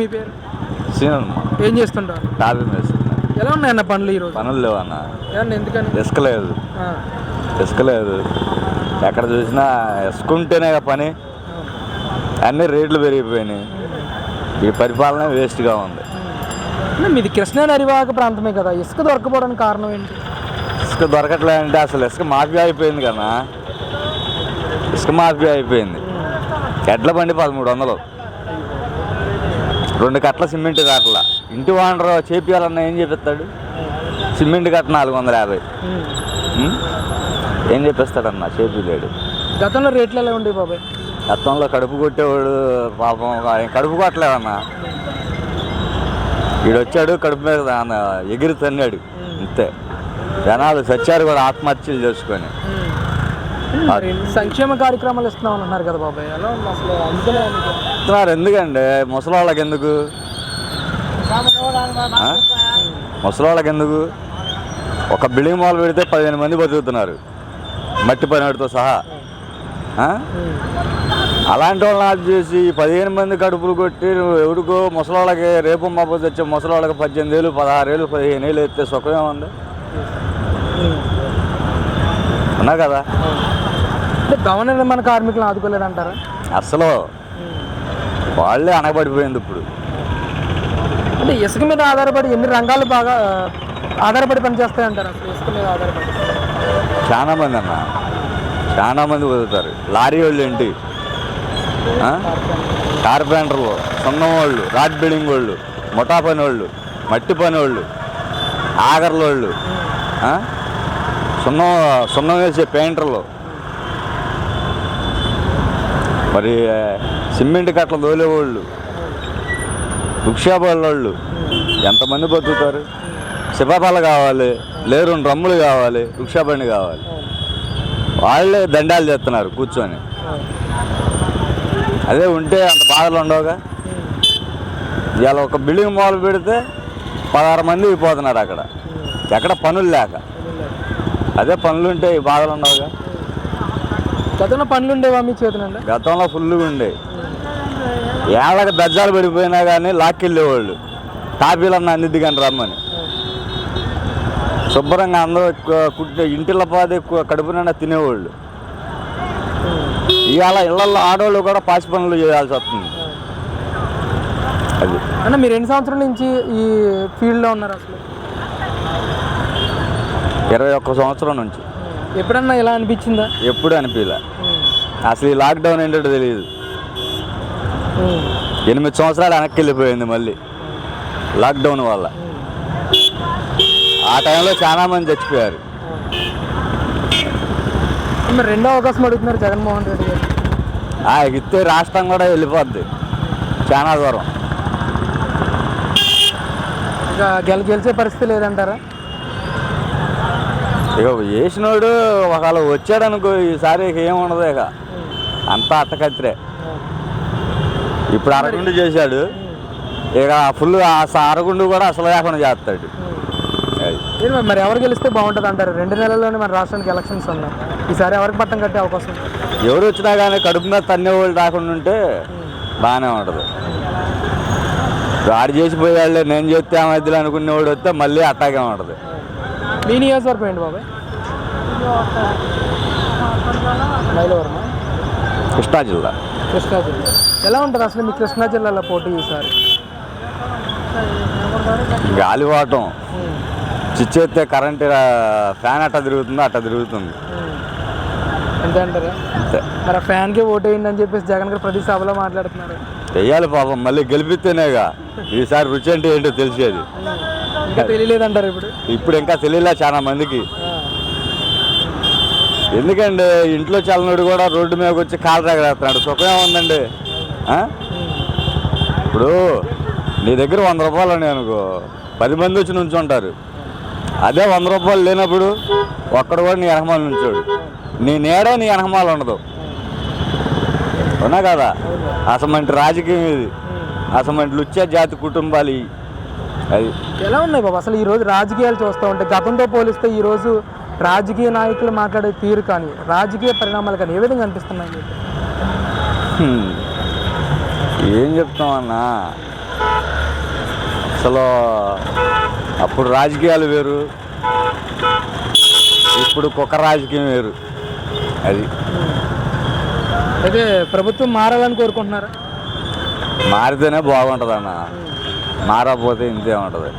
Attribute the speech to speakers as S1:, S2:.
S1: మీ పేరు?
S2: సీనమ్మ
S1: ఏం చేస్తుంటారు?
S2: టాపీ వేస్తున్నా
S1: ఎలా ఉన్నాయన్న పనులు ఈరోజు?
S2: పనులు లేవన్న.
S1: ఏమన్నా ఎందుకని?
S2: ఇసుక లేదు ఇసుక లేదు ఎక్కడ చూసినా ఇసుక ఉంటేనే కదా పని. అన్ని రేట్లు పెరిగిపోయినాయి. ఈ పరిపాలన వేస్ట్గా ఉంది.
S1: మీది కృష్ణా నరివాక ప్రాంతమే కదా. ఇసుక దొరకపోవడానికి కారణం ఏంటి?
S2: ఇసుక దొరకట్లేదంటే అసలు ఇసుక మాఫియా అయిపోయింది కదా ఇసుక మాఫియా అయిపోయింది. ఎడ్ల బండి పదమూడు వందలు. రెండు కట్ల సిమెంట్ కట్టల. ఇంటి వాండర్ చేపియాలన్నా ఏం చేపిస్తాడు? సిమెంట్ కట్ట నాలుగు వందల యాభై? ఏం చెప్పేస్తాడన్న చేపిలేడు
S1: గతంలో రేట్లు ఎలా ఉండేవి బాబాయ్?
S2: గతంలో కడుపు కొట్టేవాడు పాపం ఆయన కడుపు కొట్టలేదన్న. వీడు వచ్చాడు కడుపు మీద ఎగిరి తన్నాడు. అంతే. జనాలు సచ్చారు కూడా ఆత్మహత్యలు చేసుకొని.
S1: మరి సంక్షేమ కార్యక్రమాలు ఇస్తున్నామని అన్నారు కదా బాబాయ్. అసలు అందుకనే మీకు?
S2: ఇస్తున్నారు ఎందుకండి ముసలోళ్ళకి ఎందుకు? ముసలోళ్ళకి ఎందుకు ఒక బిల్డింగ్ మాల్ పెడితే పదిహేను మంది బతుకుతున్నారు మట్టి పనివాడితో సహా. అలాంటి వాళ్ళని ఆది చేసి పదిహేను మంది కడుపులు కొట్టి నువ్వు ఎవరికో ముసలోళ్ళకి రేపు మాపోతే వచ్చే ముసలోళ్ళకి పద్దెనిమిది ఏళ్ళు పదహారు ఏళ్ళు పదిహేను ఏళ్ళు ఎత్తే సుఖమే ఉంది
S1: ఉమ్.
S2: ఉన్నా కదా
S1: భవన నిర్మాణ కార్మికులను ఆదుకోలేదంటారా
S2: అసలు వాళ్ళే అనబడిపోయింది ఇప్పుడు.
S1: అంటే ఇసుక మీద ఆధారపడి ఎన్ని రంగాలు బాగా ఆధారపడి పనిచేస్తాయంటారు అసలు ఇసుక మీద ఆధారపడి?
S2: చాలా మంది అన్న. చాలా మంది బతుకుతారు లారీ వాళ్ళు ఏంటి? కార్పెంటర్లు సున్నం వాళ్ళు రాడ్ బిల్డింగ్ వాళ్ళు ముఠా పని వాళ్ళు మట్టి పని వాళ్ళు ఆగర్ల వాళ్ళు? సున్నం సున్నం వేసే పెయింటర్లు. మరి సిమెంట్ కట్టలు తోలేవాళ్ళు. వృక్షాపాల వాళ్ళు ఎంతమంది బతుకుతారు? సిపాపాలు కావాలి లేరు డ్రమ్ములు కావాలి వృక్షాబండి కావాలి. వాళ్ళే దండాలు చేస్తున్నారు కూర్చొని. అదే ఉంటే అంత బాధలు ఉండవుగా? ఇవాళ ఒక బిల్డింగ్ మొదలు పెడితే పదహారు మంది అయిపోతున్నారు అక్కడ. ఎక్కడ పనులు లేక. అదే పనులు ఉంటే బాధలు ఉండవుగా?
S1: గతంలో పనులు ఉండేవా మీ చేతులండి
S2: గతంలో ఫుల్గా ఉండే. ఏళ్ళకి బెజ్జాలు పడిపోయినా కానీ లాక్కెళ్ళేవాళ్ళు. టాపీలన్నా అందిద్ది కానీ రమ్మని. శుభ్రంగా అందరూ కుట్టే ఇంటిల పాది ఎక్కువ కడుపు నిండా తినేవాళ్ళు. ఇవాళ ఇళ్ళలో ఆడవాళ్ళు కూడా పాసి పనులు చేయాల్సి వస్తుంది. అది.
S1: అన్న మీరు ఎన్ని సంవత్సరాల నుంచి ఈ ఫీల్డ్లో ఉన్నారు అసలు?
S2: ఇరవై ఒక్క సంవత్సరం నుంచి.
S1: ఎప్పుడన్నా ఇలా అనిపించిందా?
S2: ఎప్పుడు అనిపించలే అసలు ఈ లాక్డౌన్ ఏంటో తెలియదు. ఎనిమిది సంవత్సరాలు వెనక్కి వెళ్ళిపోయింది మళ్ళీ. లాక్డౌన్ వల్ల. ఆ టైంలో చాలా మంది చచ్చిపోయారు.
S1: మరి రెండో అవకాశం అడుగుతున్నారు జగన్మోహన్ రెడ్డి గారు.
S2: ఆ ఇస్తే రాష్ట్రం కూడా వెళ్ళిపోద్ది. చాలా దూరం.
S1: ఇక గెల గెలిచే పరిస్థితి లేదంటారా?
S2: ఇక వేసినోడు ఒకవేళ వచ్చాడనుకో ఈసారి ఇక ఏముండదు ఇక. అంతా అట్టకత్తిరే. ఇప్పుడు అరగుండు చేశాడు. ఇక ఫుల్ ఆ అరగుండు కూడా అసలు లేకుండా చేస్తాడు.
S1: మరి- ఎవరు గెలిస్తే బాగుంటుంది అంటారు? రెండు నెలల్లోనే మన రాష్ట్రానికి ఎలక్షన్స్ ఉన్నాయి. ఈసారి ఎవరికి పట్టం కట్టే అవకాశం?
S2: ఎవరు వచ్చినా కానీ కడుపు మీద తన్నేవాళ్ళు రాకుండా ఉంటే బాగానే ఉంటుంది. వాడు చేసిపోయాళ్ళే నేను చేస్తే ఆ మధ్యలో అనుకునేవాడు వస్తే మళ్ళీ అట్టాగే ఉంటుంది.
S1: మీ నియోజకవర్గం ఏంటి బాబాయ్?
S2: కృష్ణా జిల్లా.
S1: కృష్ణా జిల్లా. ఎలా ఉంటుంది అసలు మీ కృష్ణా జిల్లాలో పోటీ ఈసారి?
S2: గాలివాటం చిచ్చేస్తే కరెంట్ ఫ్యాన్ అట్ట తిరుగుతుందో అట్ట తిరుగుతుంది.
S1: అంతే అంటారా? మరి ఫ్యాన్కి ఓటు వేయండి అని చెప్పేసి జగన్ గారు ప్రతి సభలో మాట్లాడుతున్నారు.
S2: చెయ్యాలి పాపం మళ్ళీ గెలిపిస్తేనేగా. ఈసారి రుచి అంటే ఏంటో తెలిసేది.
S1: ఇంకా తెలియలేదంటారు ఇప్పుడు.
S2: ఇప్పుడు ఇంకా తెలియలే చాలా మందికి. ఎందుకండి ఇంట్లో చల్లనుడు కూడా రోడ్డు మీదకి వచ్చి కాలు రగలేస్తున్నాడు సుఖం ఉందండి. ఇప్పుడు నీ దగ్గర వంద రూపాయలు ఉన్నాయి అనుకో. పది మంది వచ్చి నుంచుంటారు. అదే వంద రూపాయలు లేనప్పుడు ఒక్కడు కూడా నీ వెనకమాల నుంచోడు. నీ నీడ నీ వెనకమాల ఉండదు. ఉన్నా కదా? అసమంటి రాజకీయం ఇది. అసమంటి లుచ్చే జాతి కుటుంబాలు. అది.
S1: ఎలా ఉన్నాయి బాబు? అసలు ఈ రోజు రాజకీయాలు చూస్తూ ఉంటే గతంతో పోలిస్తే ఈ రోజు రాజకీయ నాయకులు మాట్లాడే తీరు కానీ రాజకీయ పరిణామాలు కానీ ఏ విధంగా అనిపిస్తున్నాయి.
S2: ఏం చెప్తామన్నా? అసలు అప్పుడు రాజకీయాలు వేరు. ఇప్పుడు కుక్క రాజకీయం వేరు. అది.
S1: అయితే ప్రభుత్వం మారాలని కోరుకుంటున్నారా?
S2: మారితేనే బాగుంటుంది అన్న మారకపోతే ఇంతే ఉంటుంది.